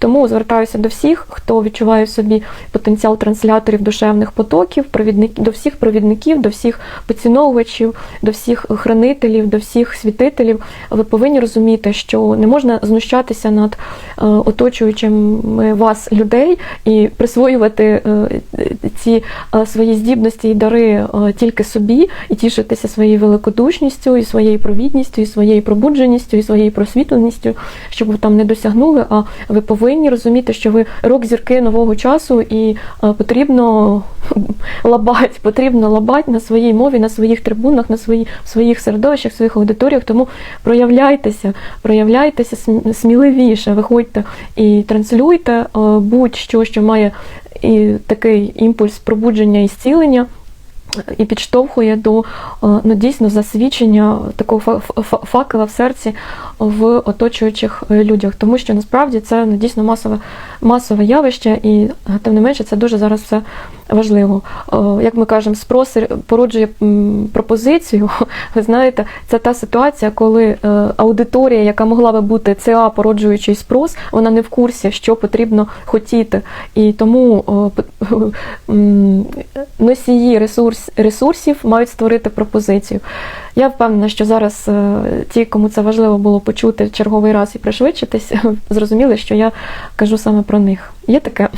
Тому звертаюся до всіх, хто відчуває в собі потенціал трансляторів душевних потоків, провідників до всіх провідників, до всіх поціновувачів, до всіх хранителів, до всіх світителів. Ви повинні розуміти, що не можна знущатися над е, оточуючими вас людей і присвоювати е, ці е, свої здібності і дари тільки собі, і тішитися своєю великодушністю, і своєю провідністю, і своєю пробудженістю, і своєю просвітленістю, щоб ви там не досягнули. А ви повинні розуміти, що ви рок зірки нового часу, і е, потрібно лабать, потрібно лабать на своїй мові, на своїх трибунах, на свої, в своїх середовищах, в своїх аудиторіях. Тому проявляйтеся, проявляйтеся сміливіше, виходьте і транслюйте е, будь-що, що має і такий імпульс пробудження і зцілення. І підштовхує до е, ну, дійсно засвідчення такого фа- фа- факела в серці в оточуючих е, людях, тому що насправді це ну, дійсно масове, масове явище, і е, тим не менше це дуже зараз все важливо. Е, Як ми кажемо, спрос породжує пропозицію. Ви знаєте, це та ситуація, коли аудиторія, яка могла би бути ЦА, породжуючий спрос, вона не в курсі, що потрібно хотіти. І тому носії ресурс, ресурсів мають створити пропозицію. Я впевнена, що зараз е, ті, кому це важливо було почути черговий раз і пришвидшитись, зрозуміли, що я кажу саме про них. Є таке.